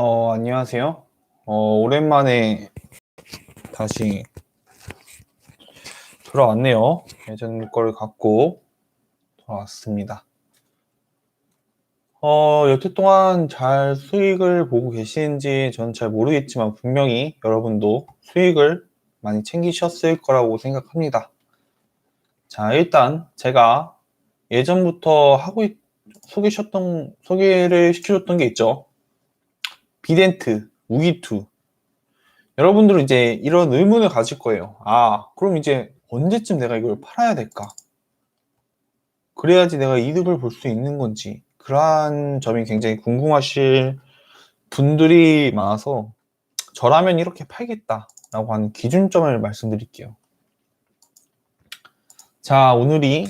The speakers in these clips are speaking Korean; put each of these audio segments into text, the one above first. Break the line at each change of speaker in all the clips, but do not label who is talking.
어, 안녕하세요. 어, 오랜만에 다시 돌아왔네요. 예전 걸 갖고 돌아왔습니다. 어, 여태 동안 잘 수익을 보고 계시는지 저는 잘 모르겠지만 분명히 여러분도 수익을 많이 챙기셨을 거라고 생각합니다. 자, 일단 제가 예전부터 하고 있, 소개셨던, 소개를 시켜줬던 게 있죠. 비덴트, 우기투. 여러분들은 이제 이런 의문을 가질 거예요. 아, 그럼 이제 언제쯤 내가 이걸 팔아야 될까? 그래야지 내가 이득을 볼 수 있는 건지. 그러한 점이 굉장히 궁금하실 분들이 많아서 저라면 이렇게 팔겠다라고 하는 기준점을 말씀드릴게요. 자, 오늘이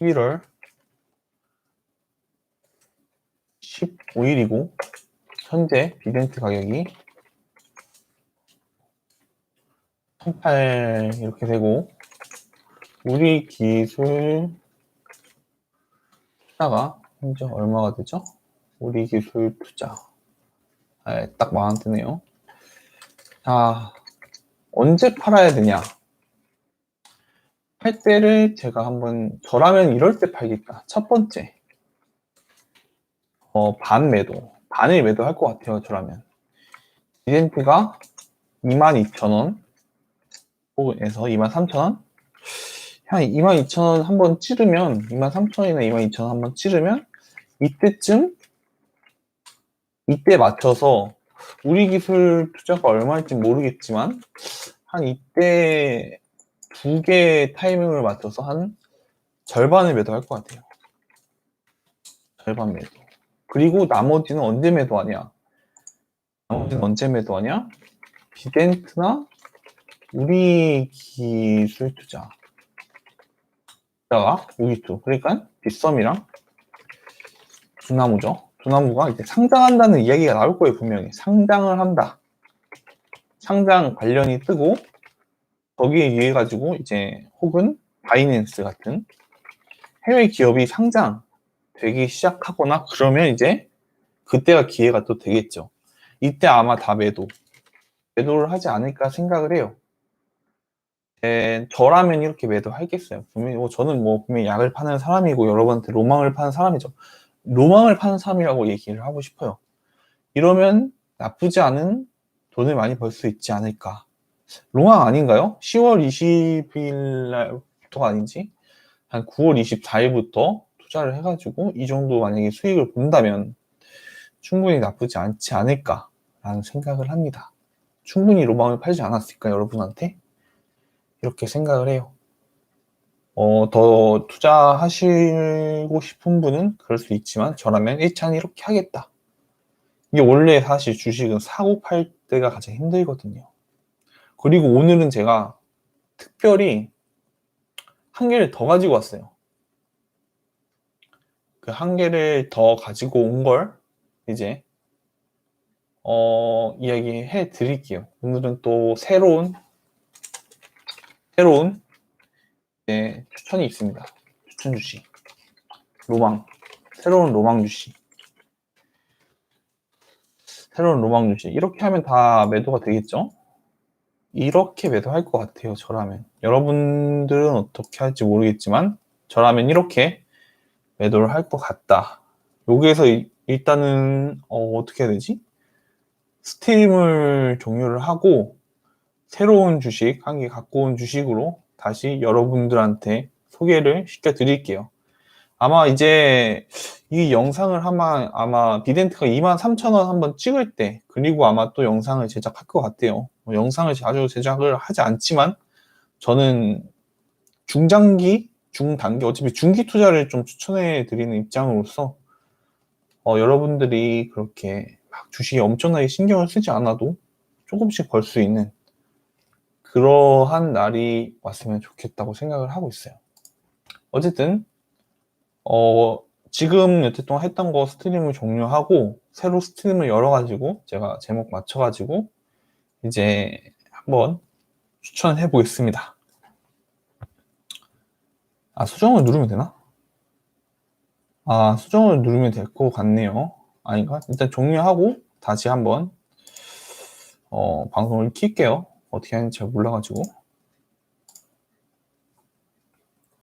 11월 15일이고 현재 비덴트 가격이 18 이렇게 되고 우리 기술 투자가 현재 얼마가 되죠? 우리 기술 투자. 아, 딱 만원 뜨네요. 자 언제 팔아야 되냐? 팔 때를 제가 한번 저라면 이럴 때 팔겠다. 첫 번째. 어, 반 매도 반을 매도할 것 같아요 저라면 비덴트가 22,000원 에서 23,000원 한 22,000원 한번 찌르면 23,000원이나 22,000원 한번 찌르면 이때쯤 이때 맞춰서 우리 기술 투자가 얼마일지 모르겠지만 한 이때 두개 타이밍을 맞춰서 한 절반을 매도할 것 같아요. 절반 매도. 그리고 나머지는 언제 매도하냐? 나머지는 언제 매도하냐? 비덴트나 우리 기술 투자. 다가 우기투. 그러니까 빗썸이랑 두나무죠. 두나무가 이제 상장한다는 이야기가 나올 거예요, 분명히. 상장을 한다. 상장 관련이 뜨고 거기에 의해 가지고 이제 혹은 바이낸스 같은 해외 기업이 상장 되기 시작하거나 그러면 이제 그때가 기회가 또 되겠죠. 이때 아마 다 매도 매도를 하지 않을까 생각을 해요. 에, 저라면 이렇게 매도하겠어요. 분명히 뭐 저는 뭐 분명히 약을 파는 사람이고 여러분한테 로망을 파는 사람이죠. 로망을 파는 사람이라고 얘기를 하고 싶어요. 이러면 나쁘지 않은 돈을 많이 벌 수 있지 않을까. 로망 아닌가요? 10월 20일 날부터가 아닌지 한 9월 24일부터 투자를 해가지고 이 정도 만약에 수익을 본다면 충분히 나쁘지 않지 않을까라는 생각을 합니다. 충분히 로망을 팔지 않았을까 여러분한테? 이렇게 생각을 해요. 어, 더 투자하시고 싶은 분은 그럴 수 있지만 저라면 1차는 이렇게 하겠다. 이게 원래 사실 주식은 사고 팔 때가 가장 힘들거든요. 그리고 오늘은 제가 특별히 한 개를 더 가지고 왔어요. 그 한 개를 더 가지고 온 걸 이제 어, 이야기해 드릴게요. 오늘은 또 새로운 새로운 네, 추천이 있습니다. 추천 주식. 로망. 새로운 로망 주식. 새로운 로망 주식. 이렇게 하면 다 매도가 되겠죠? 이렇게 매도할 것 같아요. 저라면. 여러분들은 어떻게 할지 모르겠지만 저라면 이렇게 매도를 할 것 같다. 여기에서 일단은 어, 떻게 해야 되지? 스팀을 종료를 하고 새로운 주식 한 개 갖고 온 주식으로 다시 여러분들한테 소개를 시켜 드릴게요. 아마 이제 이 영상을 아마 아마 비덴트가 23,000원 한번 찍을 때 그리고 아마 또 영상을 제작할 것 같아요. 뭐 영상을 자주 제작을 하지 않지만 저는 중장기, 중단기 어차피 중기 투자를 좀 추천해 드리는 입장으로서 어, 여러분들이 그렇게 막 주식에 엄청나게 신경을 쓰지 않아도 조금씩 벌 수 있는 그러한 날이 왔으면 좋겠다고 생각을 하고 있어요. 어쨌든 어, 지금 여태 동안 했던 거 스트림을 종료하고 새로 스트림을 열어가지고 제가 제목 맞춰가지고 이제 한번 추천해 보겠습니다. 아 수정을 누르면 되나? 아 수정을 누르면 될 것 같네요. 아닌가? 일단 종료하고 다시 한번 어, 방송을 킬게요. 어떻게 하는지 잘 몰라가지고.